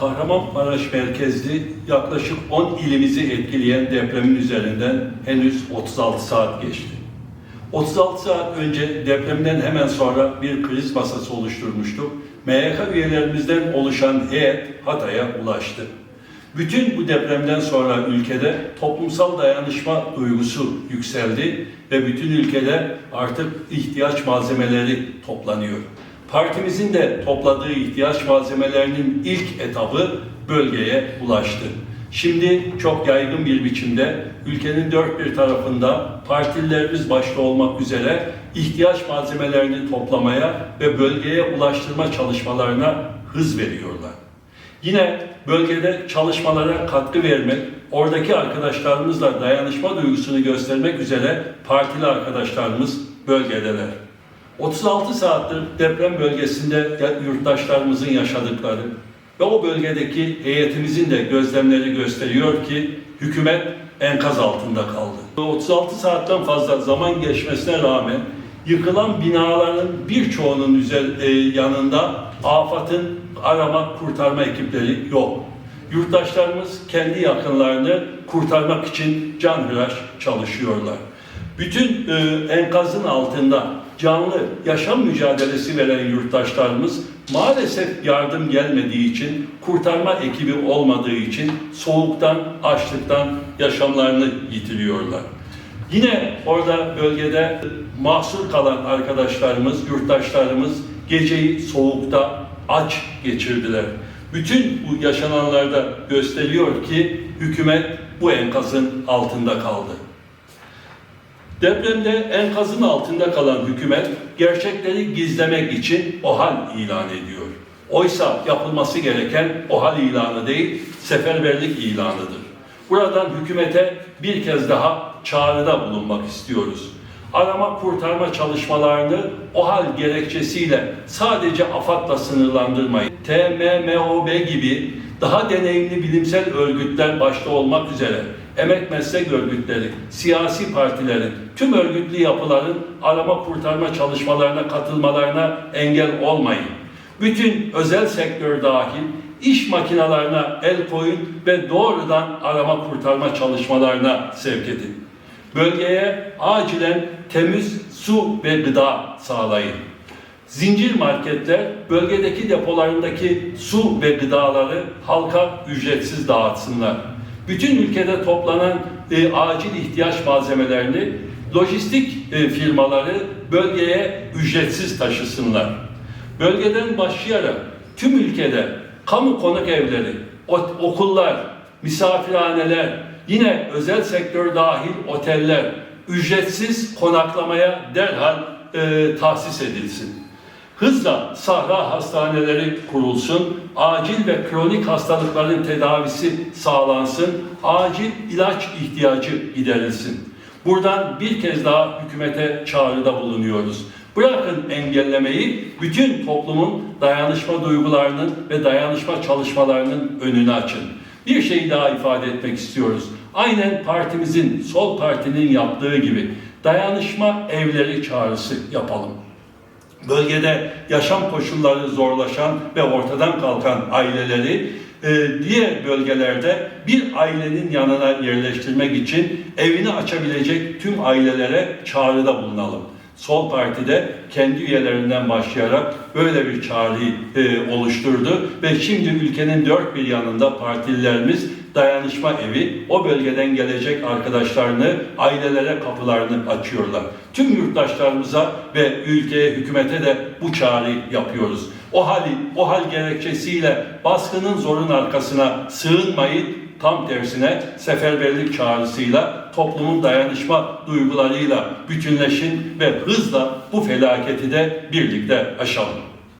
Kahramanmaraş merkezli yaklaşık 10 ilimizi etkileyen depremin üzerinden henüz 36 saat geçti. 36 saat önce depremden hemen sonra bir kriz masası oluşturmuştuk. MYK üyelerimizden oluşan heyet Hatay'a ulaştı. Bütün bu depremden sonra ülkede toplumsal dayanışma duygusu yükseldi ve bütün ülkede artık ihtiyaç malzemeleri toplanıyor. Partimizin de topladığı ihtiyaç malzemelerinin ilk etabı bölgeye ulaştı. Şimdi çok yaygın bir biçimde ülkenin dört bir tarafında partililerimiz başta olmak üzere ihtiyaç malzemelerini toplamaya ve bölgeye ulaştırma çalışmalarına hız veriyorlar. Yine bölgede çalışmalara katkı vermek, oradaki arkadaşlarımızla dayanışma duygusunu göstermek üzere partili arkadaşlarımız bölgedeler. 36 saattir deprem bölgesinde yurttaşlarımızın yaşadıkları ve o bölgedeki heyetimizin de gözlemleri gösteriyor ki hükümet enkaz altında kaldı. 36 saatten fazla zaman geçmesine rağmen yıkılan binaların birçoğunun üzer, e, yanında AFAD'ın arama kurtarma ekipleri yok. Yurttaşlarımız kendi yakınlarını kurtarmak için canhıraş çalışıyorlar. Bütün e, enkazın altında canlı yaşam mücadelesi veren yurttaşlarımız maalesef yardım gelmediği için, kurtarma ekibi olmadığı için soğuktan, açlıktan yaşamlarını yitiriyorlar. Yine orada bölgede mahsur kalan arkadaşlarımız, yurttaşlarımız geceyi soğukta aç geçirdiler. Bütün bu yaşananlarda gösteriyor ki hükümet bu enkazın altında kaldı. Depremde enkazın altında kalan hükümet gerçekleri gizlemek için OHAL ilan ediyor. Oysa yapılması gereken OHAL ilanı değil, seferberlik ilanıdır. Buradan hükümete bir kez daha çağrıda bulunmak istiyoruz. Arama kurtarma çalışmalarını OHAL gerekçesiyle sadece AFAD'la sınırlandırmayın. TMMOB gibi daha deneyimli bilimsel örgütler başta olmak üzere emek meslek örgütleri, siyasi partilerin, tüm örgütlü yapıların arama kurtarma çalışmalarına katılmalarına engel olmayın. Bütün özel sektör dahil iş makinalarına el koyun ve doğrudan arama kurtarma çalışmalarına sevk edin. Bölgeye acilen temiz su ve gıda sağlayın. Zincir marketler bölgedeki depolarındaki su ve gıdaları halka ücretsiz dağıtsınlar. Bütün ülkede toplanan e, acil ihtiyaç malzemelerini lojistik e, firmaları bölgeye ücretsiz taşısınlar. Bölgeden başlayarak tüm ülkede kamu konuk evleri, okullar, misafirhaneler, yine özel sektör dahil oteller ücretsiz konaklamaya derhal e, tahsis edilsin. Hızla sahra hastaneleri kurulsun, acil ve kronik hastalıkların tedavisi sağlansın, acil ilaç ihtiyacı giderilsin. Buradan bir kez daha hükümete çağrıda bulunuyoruz. Bırakın engellemeyi, bütün toplumun dayanışma duygularının ve dayanışma çalışmalarının önünü açın. Bir şey daha ifade etmek istiyoruz. Aynen partimizin, sol partinin yaptığı gibi dayanışma evleri çağrısı yapalım bölgede yaşam koşulları zorlaşan ve ortadan kalkan aileleri e, diğer bölgelerde bir ailenin yanına yerleştirmek için evini açabilecek tüm ailelere çağrıda bulunalım. Sol Parti'de kendi üyelerinden başlayarak böyle bir çağrıyı e, oluşturdu ve şimdi ülkenin dört bir yanında partililerimiz dayanışma evi o bölgeden gelecek arkadaşlarını, ailelere kapılarını açıyorlar. Tüm yurttaşlarımıza ve ülkeye, hükümete de bu çağrıyı yapıyoruz. O hali, o hal gerekçesiyle baskının zorun arkasına sığınmayın, tam tersine seferberlik çağrısıyla toplumun dayanışma duygularıyla bütünleşin ve hızla bu felaketi de birlikte aşalım.